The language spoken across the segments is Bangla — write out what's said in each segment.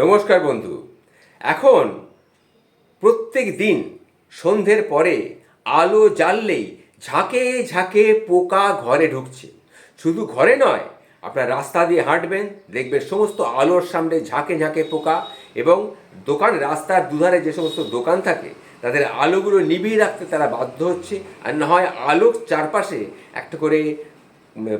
নমস্কার বন্ধু। এখন প্রত্যেক দিন সন্ধ্যের পরে আলো জ্বাললেই ঝাঁকে ঝাঁকে পোকা ঘরে ঢুকছে। শুধু ঘরে নয়, আপনার রাস্তা দিয়ে হাঁটবেন, দেখবেন সমস্ত আলোর সামনে ঝাঁকে ঝাঁকে পোকা এবং দোকান, রাস্তার দুধারে যে সমস্ত দোকান থাকে, তাদের আলোগুলো নিভিয়ে রাখতে তারা বাধ্য হচ্ছে। আর না হয় আলোর চারপাশে একটা করে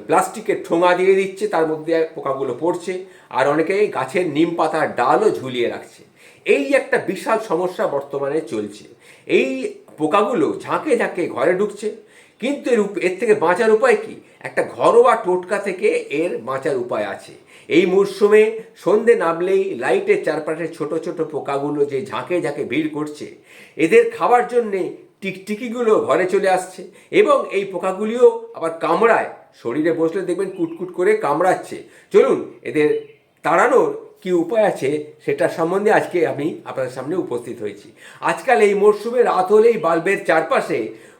প্লাস্টিকের ঠোঙা দিয়ে দিচ্ছে, তার মধ্যে পোকাগুলো পড়ছে, আর অনেকে গাছের নিম পাতার ডালও ঝুলিয়ে রাখছে। এই একটা বিশাল সমস্যা বর্তমানে চলছে। এই পোকাগুলো ঝাঁকে ঝাঁকে ঘরে ঢুকছে, কিন্তু এর এর থেকে বাঁচার উপায় কি? একটা ঘরোয়া টোটকা থেকে এর বাঁচার উপায় আছে। এই মরশুমে সন্ধে নামলেই লাইটের চারপাশে ছোট ছোট পোকাগুলো যে ঝাঁকে ঝাঁকে ভিড় করছে, এদের খাবার জন্যে টিকটিকিগুলো ঘরে চলে আসছে এবং এই পোকাগুলিও আবার কামড়ায়। শরীরে বসলে দেখবেন কুটকুট করে কামড়াচ্ছে। চলুন, এদের তাড়ানোর কি উপায় আছে সেটা সম্বন্ধে আজকে আমি আপনাদের সামনে উপস্থিত হয়েছি। আজকাল এই মরশুমে রাত হলেই বাল্বের চারপাশে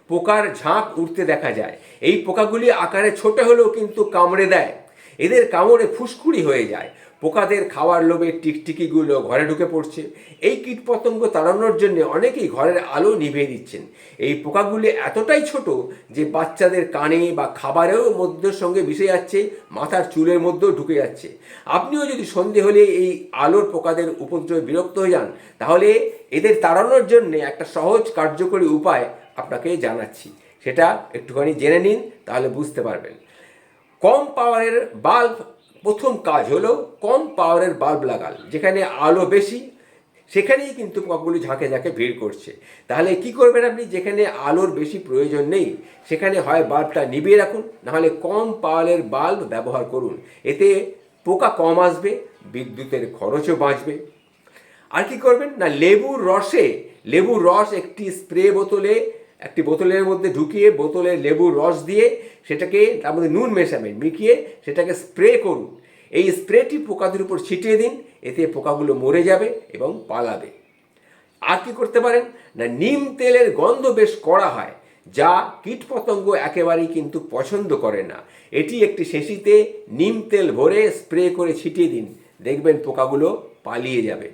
পোকার ঝাঁক উঠতে দেখা যায়। এই পোকাগুলি আকারে ছোট হলেও কিন্তু কামড়ে দেয়। এদের কামড়ে ফুসকুড়ি হয়ে যায়। পোকাদের খাওয়ার লোভে টিকটিকিগুলো ঘরে ঢুকে পড়ছে। এই কীটপতঙ্গ তাড়ানোর জন্য অনেকেই ঘরের আলো নিভিয়ে দিচ্ছেন। এই পোকাগুলি এতটাই ছোট যে বাচ্চাদের কানে বা খাবারেও মধ্যের সঙ্গে মিশে যাচ্ছে, মাথার চুলের মধ্যেও ঢুকে যাচ্ছে। আপনিও যদি সন্ধে হলে এই আলোর পোকাদের উপদ্রবে বিরক্ত হয়ে যান, তাহলে এদের তাড়ানোর জন্য একটা সহজ কার্যকরী উপায় আপনাকে জানাচ্ছি। সেটা একটুখানি জেনে নিন, তাহলে বুঝতে পারবেন। কম পাওয়ারের বাল্ব প্রথম কাজ হলো কম পাওয়ারের বাল্ব লাগাল, যেখানে আলো বেশি, সেখানেই কিন্তু পোকাগুলি ঝাঁকে ঝাঁকে ভিড় করছে। তাহলে কি করবেন আপনি? যেখানে আলোর বেশি প্রয়োজন নেই, সেখানে হয় বাল্বটা নিভিয়ে রাখুন, নাহলে কম পাওয়ারের বাল্ব ব্যবহার করুন। এতে পোকা কম আসবে, বিদ্যুতের খরচও বাঁচবে। আর কি করবেন? না, লেবুর রসে, লেবুর রস একটি স্প্রে বোতলে একটি বোতলের মধ্যে ঢুকিয়ে বোতলে লেবুর রস দিয়ে সেটাকে তার মধ্যে নুন মেশাবেন, মিশিয়ে সেটাকে স্প্রে করুন। এই স্প্রেটি পোকাদের উপর ছিটিয়ে দিন, এতে পোকাগুলো মরে যাবে এবং পালাবে। আর কি করতে পারেন? না, নিম তেলের গন্ধ বেশ করা হয়, যা কীটপতঙ্গ একেবারেই কিন্তু পছন্দ করে না। এটি একটি শেষিতে নিম তেল ভরে স্প্রে করে ছিটিয়ে দিন। দেখবেন পোকাগুলো পালিয়ে যাবে।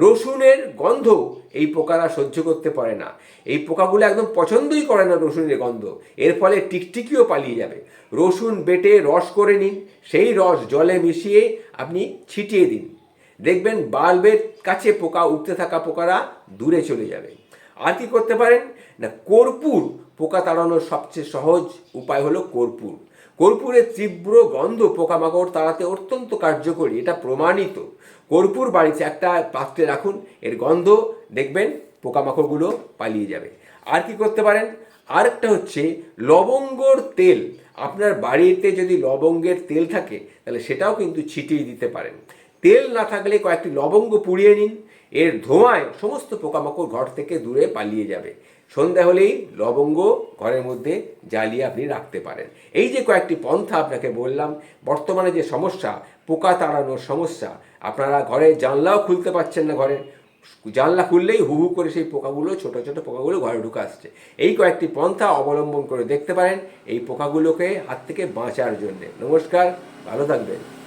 রসুনের গন্ধ এই পোকারা সহ্য করতে পারে না। এই পোকাগুলো একদম পছন্দই করে না রসুনের গন্ধ। এর ফলে টিকটিকিও পালিয়ে যাবে। রসুন বেটে রস করে নিন। সেই রস জলে মিশিয়ে আপনি ছিটিয়ে দিন। দেখবেন বাল্বের কাছে পোকা, উঠতে থাকা পোকারা দূরে চলে যাবে। আর কি করতে পারেন? না, কর্পূর পোকা তাড়ানোর সবচেয়ে সহজ উপায় হলো কর্পূর। কর্পূরের তীব্র গন্ধ পোকামাকড় তাড়াতে অত্যন্ত কার্যকরী, এটা প্রমাণিত। কর্পূর বাড়িতে একটা পাত্রে রাখুন, এর গন্ধ, দেখবেন পোকামাকড়গুলো পালিয়ে যাবে। আর কি করতে পারেন? আরেকটা হচ্ছে লবঙ্গর তেল। আপনার বাড়িতে যদি লবঙ্গের তেল থাকে, তাহলে সেটাও কিন্তু ছিটিয়ে দিতে পারেন। তেল না থাকলে কয়েকটি লবঙ্গ পুড়িয়ে নিন, এর ধোঁয়ায় সমস্ত পোকামাকড় ঘর থেকে দূরে পালিয়ে যাবে। সন্ধ্যা হলেই লবঙ্গ ঘরের মধ্যে জ্বালিয়ে আপনি রাখতে পারেন। এই যে কয়েকটি পন্থা আপনাকে বললাম, বর্তমানে যে সমস্যা, পোকা তাড়ানোর সমস্যা, আপনারা ঘরে জানলাও খুলতে পারছেন না ঘরে। জানলা খুললেই হু হু করে সেই পোকাগুলো, ছোট ছোটো পোকাগুলো ঘরে ঢুকে আসছে। এই কয়েকটি পন্থা অবলম্বন করে দেখতে পারেন, এই পোকাগুলোকে হাত থেকে বাঁচার জন্যে। নমস্কার, ভালো থাকবেন।